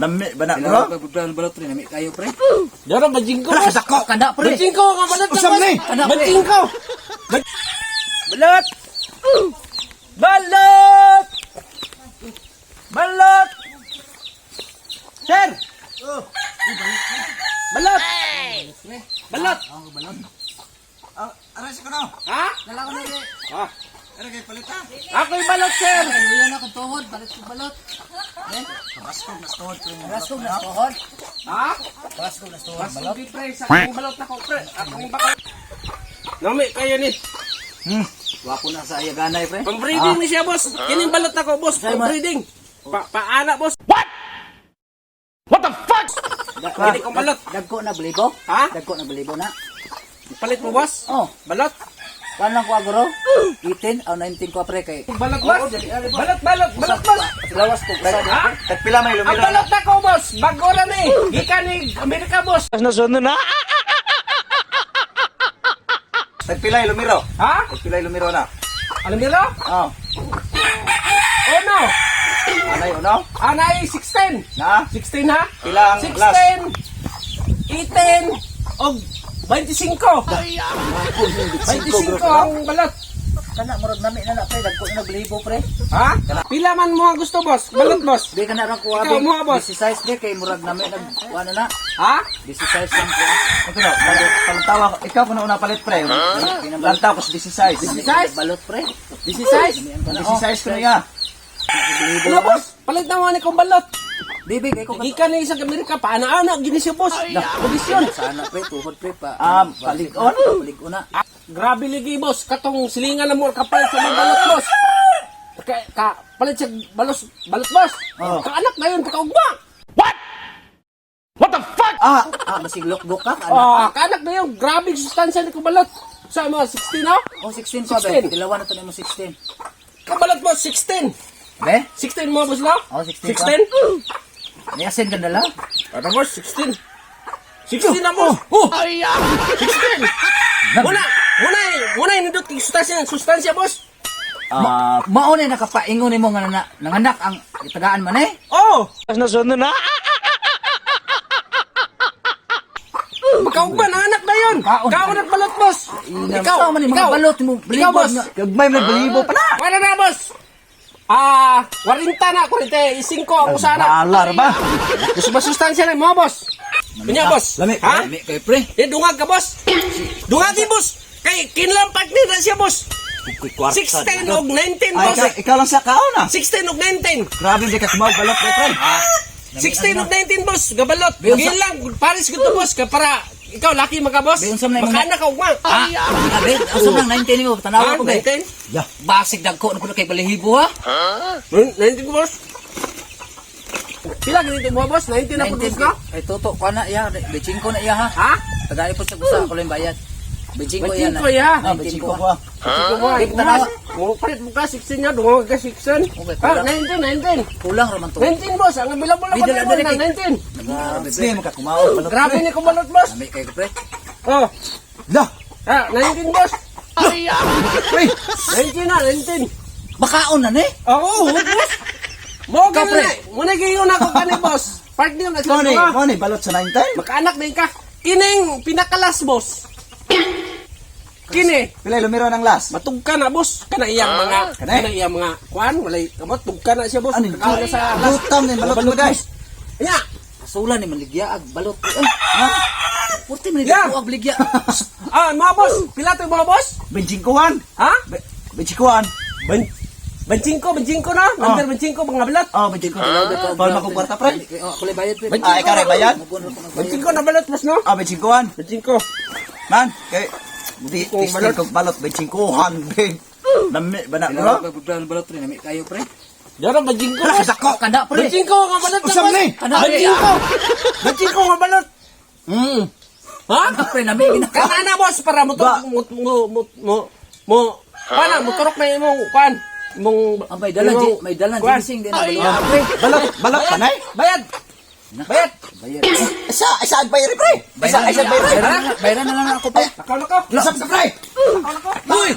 Nami ba na bro? pa pagpral balot pre, nami kayo pre. Bajing ko. Kada ko kada pre. Bajing ko nga balot Usam ni. Bajing ko. Balot. Balot. Balot. Sir. Balot. Balot. Sa kuno. Ha? Dala ko na pre. Ah, Aray kay palita. ako'y balot, sir. Ayan ako tuhod, balit ko balot. Kabasko na stod ko. Rasko na tuhod. Ha? Rasko na tuhod balot. hindi, pre. Sa akong balot ako, pre. Akong bakal. Nami, kayo ni. Hmm. Wapo na sa ayaganay pre. Pang breeding ni siya, boss. Kining balot ako, boss. Sir, Pang ma- breeding. Pa paana, boss. What? What the fuck? Hindi kong balot. Dagko na belibo? Ha? Dagko na belibo na. Palit mo, boss? Oh, Balot? Kanang ko agro. 18 o 19 ko pre kay. Balot, boss? Balot, balot, balot, boss. Lawas ko pre. Ha? Tagpila may Ang lumira. balot na ko, boss. Bago na ni. Gikan ni Amerika, boss. Nasunod na? Tagpila lumiro. Ha? Tagpila lumiro na. Niyo na? Oh. Oh, no. Anay uno? Anay, 16. Na? 16, ha? Pila ang 16, last? 18, o 25. 25 ang balot. Kana murag nami na na pre dagko na belibo pre. Ha? Pila man mo ang gusto, boss? Balot, boss. Di kana ra ko Ikaw abi. mo, boss. 16 di kay murag nami nag ano na. Ha? 16 lang ko. Ito na. Palantawa ko. Ikaw ko na una palit pre. Lantaw ko sa 16. 16? Balot pre. 16? Ang 16 ko na ya. Ano, boss? Palit na mo ni kong balot. Bibi kay ko Gikan ni isang Amerika, paana-ana, gini siya, boss. Kondisyon. sana pre tuhod pre pa. Ah, palig-on. Palig-on na. Ah, grabe lagi, boss. Katong silingan na mo, kapalit sa mga balot, boss. Ka, ka, palit sa balos, balot, boss. Oh. Kaanak na yun, kakaugma. Ah, Ah, basig lokbok ka. Ano? Ah, kaanak na yun. Grabe sustansya ni kubalot. Sa mga 16, ha? Oh, 16 pa be. 16. Ilawan na to nimo 16. Kabalot mo, 16. Be? 16 mo, boss, na? Oh, 16 pa. 16? Ni asin ka na lang. Ano, boss? 16. 16 na, boss. Oh! 16. Muna, muna, muna, inindot yung sustansya, sustansya, boss. ah, Mao ni nakapaingon nimo nga na nanganak ang itagaan man eh. Oh! Nasunod na? Makaugban, ang anak na yun. Kaon. Kaon at balot, boss. Ikaw man ni mga balot mo Ikaw, boss. gagmay mo na balibo pa na. Wala na, boss. Ah, 40 na, 45 ang usana. Balar ba? Gusto ba sustansya na mo, boss? Kunya, boss. Lami. Ha? Lami kay pre. Eh, dungag ka, boss. Dungagi, boss. Kay, kinlampak din na siya, boss. 16 og 19, Ay, boss. ikaw, ikaw lang sa kaon ah. 16 og 19. Grabe di ka kumawag balot pre. pre. 16 og 19, boss. Gabalot. Gil lang. Paris ko to, boss. Ka para, ikaw, laki maka, boss. Be, unsam na yung Makana ka, ugma. Ah, abe, asa nang 19 nimo Ah, tanawa ko be. 19? Ya. Basig dagko na kuno kay balihibo ha. 19 ko, boss. Pila ganito mo, boss? 19 na 19 produce na? Ay toto ko na iya, beching ko na iya ha. Ha? Tagay po sa gusa ko lang bayad. Beching ko iya 19 na. ko, iya. Ah, Beching beching ko ko. ko. Ito mo, Big tanawa. Mo palit mo ka 16 niya, dungo ka 16. Okay, Ah, kulang. 19, 19. Kulang raman to. 19, boss. Ang ako dala- na dala na kay- 19. Sige balot. Grabe ni kumalot, boss. Lami kay ko pre. Oh, Da. ah, 19, boss. Pre. 19 na, 19. Bakaon na ni. Oo, oh, boss. Mo ka pre. pre. Muna kayo na ko kani, boss. Part niyo na sa mo ni balot sa 19. Makaanak din ka. Kining pinakalas, boss. Kini. Pila lumiro ng last. Matug ka na, boss. Kana iyang mga, kana iyang mga, kuan, walay, kamot, tug ka na siya, boss. Ano? Nakaw na sa alas. Lutam din balot mo guys. Nya, Asulan ni maligya ag balot. Ay, ha? Purti man Yeah. ag ligya. ah, mga boss, pila to mga boss? Benching kuan. Ha? Benching kuan. Ben, benching ko, benching ko na. Oh. Number benching ko, mga balat. Oh, benching ko. Paul makukwarta pre. Oh, kulay bayad pre. Ah, ikaw rin bayad? Benching ko na balat, boss, no? Ah, benching kuan. Benching ko. Man, kay di tistin balot. balot benching kuhan big. Nami ba na Kailangan bro? balot pre nami kayo pre. Dara, benching ko. Kada ko. Kada pre. Benching ko, nga balat. Usam ni. Benching ko. Benching ko, nga balat. Hmm. Ha? Kada pre nami gina. Kana na, boss, para mo, mo, mo, mo, mo, mo, paano, mo turok na imong, kuan, imong, Ang may dalan may dalan kuan. ginseng din ah, pre. Balot, balot Bayad, kanay. Bayad. Bayad. Bayad. Isa, isa ang bayari pre. Isa, isa ang bayari. Bayaran na- lang ako pre. Akaw na ko. Lasap sa pre. Akaw na ko. Uy!